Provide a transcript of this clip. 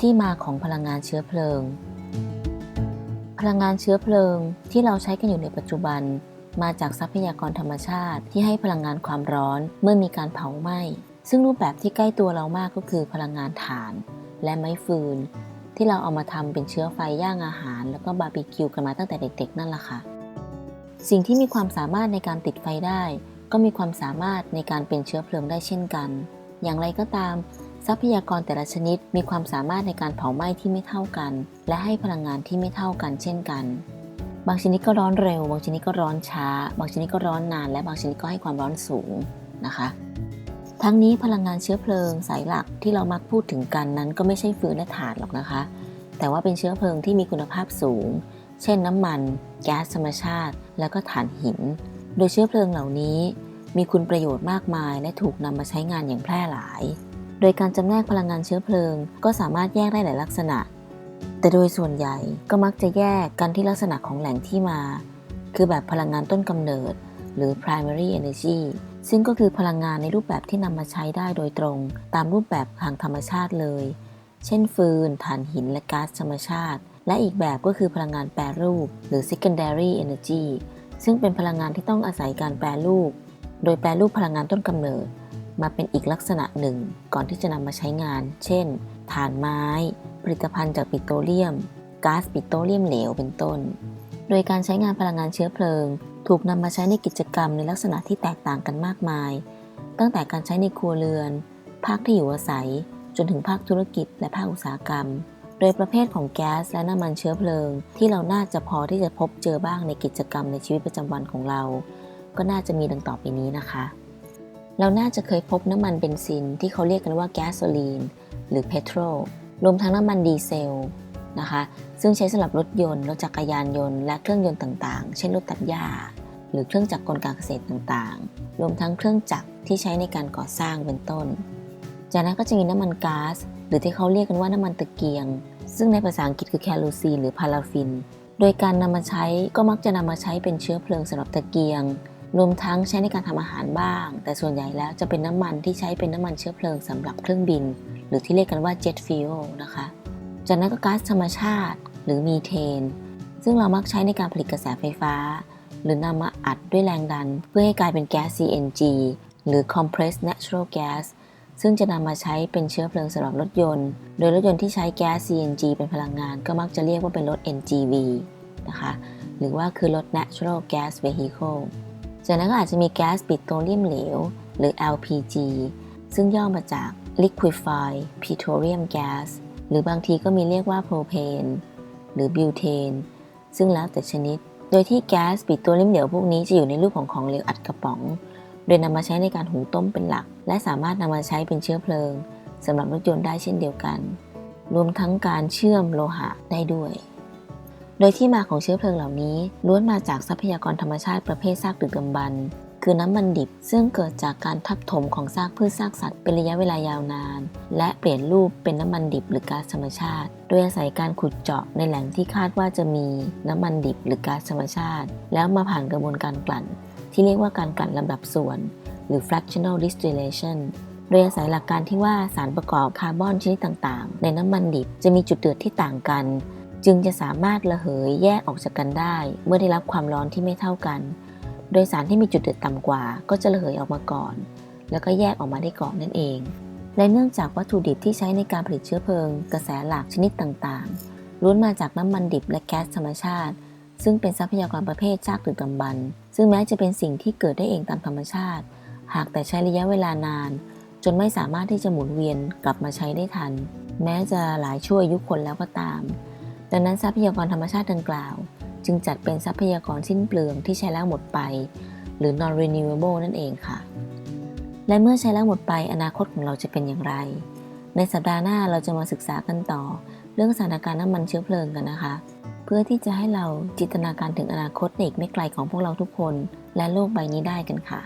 ที่มาของพลังงานเชื้อเพลิง พลังงานเชื้อเพลิงที่เราใช้กันอยู่ในปัจจุบัน มาจากทรัพยากรธรรมชาติที่ให้พลังงานความร้อนเมื่อมีการเผาไหม้ ซึ่งรูปแบบที่ใกล้ตัวเรามากก็คือพลังงานถ่าน และไม้ฟืน ที่เราเอามาทำเป็นเชื้อไฟย่างอาหาร แล้วก็บาร์บีคิวกันมาตั้งแต่เด็กๆ นั่นแหละค่ะ สิ่งที่มีความสามารถในการติดไฟได้ ก็มีความสามารถในการเป็นเชื้อเพลิงได้เช่นกัน อย่างไรก็ตาม ทรัพยากรแต่ละชนิดมีความสามารถในการเผาไหม้ที่ไม่เท่ากัน และให้พลังงานที่ไม่เท่ากันเช่นกัน บางชนิดก็ร้อนเร็ว บางชนิดก็ร้อนช้า บางชนิดก็ร้อนนาน และบางชนิดก็ให้ความร้อนสูงนะคะ ทั้งนี้พลังงานเชื้อเพลิงสายหลักที่เรามักพูดถึงกันนั้น ก็ไม่ใช่ฟืนและถ่านหรอกนะคะ แต่ว่าเป็นเชื้อเพลิงที่มีคุณภาพสูง เช่นน้ำมัน แก๊สธรรมชาติ แล้วก็ถ่านหิน โดยเชื้อเพลิงเหล่านี้มีคุณประโยชน์มากมายและถูกนำมาใช้งานอย่างแพร่หลาย โดยการจำแนกพลังงานเชื้อเพลิง ก็สามารถแยกได้หลายลักษณะ แต่โดยส่วนใหญ่ก็มักจะแยกกันที่ลักษณะของแหล่งที่มา คือแบบพลังงานต้นกำเนิด หรือ primary energy ซึ่งก็คือพลังงานในรูปแบบที่นำมาใช้ได้โดยตรง ตามรูปแบบทางธรรมชาติเลย เช่น ฟืน ถ่านหิน และก๊าซธรรมชาติ และอีกแบบก็คือพลังงานแปรรูป หรือ secondary energy ซึ่งเป็นพลังงานที่ต้องอาศัยการแปรรูป โดยแปรรูปพลังงานต้นกำเนิด มาเป็นอีกลักษณะหนึ่ง ก่อนที่จะนำมาใช้งาน เช่น ถ่านไม้ ผลิตภัณฑ์จากปิโตรเลียมก๊าซปิโตรเลียมเหลวเป็นต้น โดยการใช้งานพลังงานเชื้อเพลิง ถูกนำมาใช้ในกิจกรรมในลักษณะที่แตกต่างกันมากมาย ตั้งแต่การใช้ในครัวเรือน ภาคที่อยู่อาศัย จนถึงภาคธุรกิจและภาคอุตสาหกรรม โดยประเภทของแก๊สและน้ำมันเชื้อเพลิง ที่เราน่าจะพอที่จะพบเจอบ้างในกิจกรรมในชีวิตประจำวันของเรา ก็น่าจะมีดังต่อไปนี้นะคะ เราน่าจะเคยพบน้ำมันเบนซินที่เขาเรียกกันว่าแก๊สโซลีนหรือเพโตรรวมทั้งน้ำมันดีเซลนะคะซึ่งใช้สำหรับรถยนต์ รถจักรยานยนต์ และเครื่องยนต์ต่างๆ เช่นรถตัดหญ้า หรือเครื่องจักรกลการเกษตรต่างๆ รวมทั้งเครื่องจักรที่ใช้ในการก่อสร้างเป็นต้น จากนั้นก็จะมีน้ำมันก๊าซหรือที่เขาเรียกกันว่าน้ำมันตะเกียง ซึ่งในภาษาอังกฤษคือแคโรซีนหรือพาราฟิน โดยการนำมาใช้ก็มักจะนำมาใช้เป็นเชื้อเพลิงสำหรับตะเกียง รวมทั้งใช้ในการทำอาหารบ้าง แต่ส่วนใหญ่แล้วจะเป็นน้ำมันที่ใช้เป็นน้ำมันเชื้อเพลิงสำหรับเครื่องบิน หรือที่เรียกกันว่า jet fuel นะคะ จากนั้นก็ก๊าซธรรมชาติ หรือมีเทน ซึ่งเรามักใช้ในการผลิตกระแสไฟฟ้า หรือนำมาอัดด้วยแรงดัน เพื่อให้กลายเป็นแก๊ส CNG หรือ compressed natural gas ซึ่งจะนำมาใช้เป็นเชื้อเพลิงสำหรับรถยนต์ โดยรถยนต์ที่ใช้แก๊ส CNG เป็นพลังงานก็มักจะเรียกว่าเป็นรถ NGV นะคะ หรือว่าคือรถ natural gas vehicle จากนั้นก็อาจจะมีแก๊สปิโตรเลียมเหลว หรือ LPG ซึ่งย่อมาจาก liquefied petroleum gas หรือบางทีก็มีเรียกว่าโพรเพนหรือบิวเทนซึ่งแล้วแต่ชนิด โดยที่แก๊สปิโตรเลียมเหลวพวกนี้จะอยู่ในรูปของของเหลวอัดกระป๋อง โดยนำมาใช้ในการหุงต้มเป็นหลัก และสามารถนำมาใช้เป็นเชื้อเพลิงสำหรับรถยนต์ได้เช่นเดียวกัน รวมทั้งการเชื่อมโลหะได้ด้วย โดยที่มาของเชื้อเพลิงเหล่านี้ล้วนมาจากทรัพยากรธรรมชาติประเภทซากดึกดำบรรพ์คือน้ำมันดิบซึ่งเกิดจากการทับถมของซากพืชซากสัตว์เป็นระยะเวลายาวนาน และเปลี่ยนรูปเป็นน้ำมันดิบหรือก๊าซธรรมชาติ โดยอาศัยการขุดเจาะในแหล่งที่คาดว่าจะมีน้ำมันดิบหรือก๊าซธรรมชาติ แล้วมาผ่านกระบวนการกลั่น ที่เรียกว่าการกลั่นลำดับส่วน หรือ fractional distillation โดยอาศัยหลักการที่ว่าสารประกอบคาร์บอนชนิดต่างๆ ในน้ำมันดิบจะมีจุดเดือดที่ต่างกัน จึงจะสามารถระเหยแยกออกจากกันได้ เมื่อได้รับความร้อนที่ไม่เท่ากัน โดยสารที่มีจุดเดือดต่ำกว่า ก็จะระเหยออกมาก่อน แล้วก็แยกออกมาได้ก่อนนั่นเอง และเนื่องจากวัตถุดิบที่ใช้ในการผลิตเชื้อเพลิง กระแสหลักชนิดต่างๆล้วนมาจากน้ำมันดิบและแก๊สธรรมชาติ ซึ่งเป็นทรัพยากรประเภทซากดึกดำบรรซึ่งแม้จะเป็นสิ่งที่เกิดได้เองตามธรรมชาติ หากแต่ใช้ระยะเวลานาน จนไม่สามารถที่จะหมุนเวียนกลับมาใช้ได้ทัน แม้จะหลายชั่วยุคนแล้วก็ตาม ดังนั้นทรัพยากรธรรมชาติดังกล่าว จึงจัดเป็นทรัพยากรสิ้นเปลืองที่ใช้แล้วหมดไป หรือ non renewable นั่นเองค่ะ และเมื่อใช้แล้วหมดไปอนาคตของเราจะเป็นอย่างไร ในสัปดาห์หน้าเราจะมาศึกษากันต่อ เรื่องสถานการณ์น้ำมันเชื้อเพลิงกันนะคะ เพื่อที่จะให้เราจินตนาการถึงอนาคตในอีกไม่ไกลของพวกเราทุกคน และโลกใบนี้ได้กันค่ะ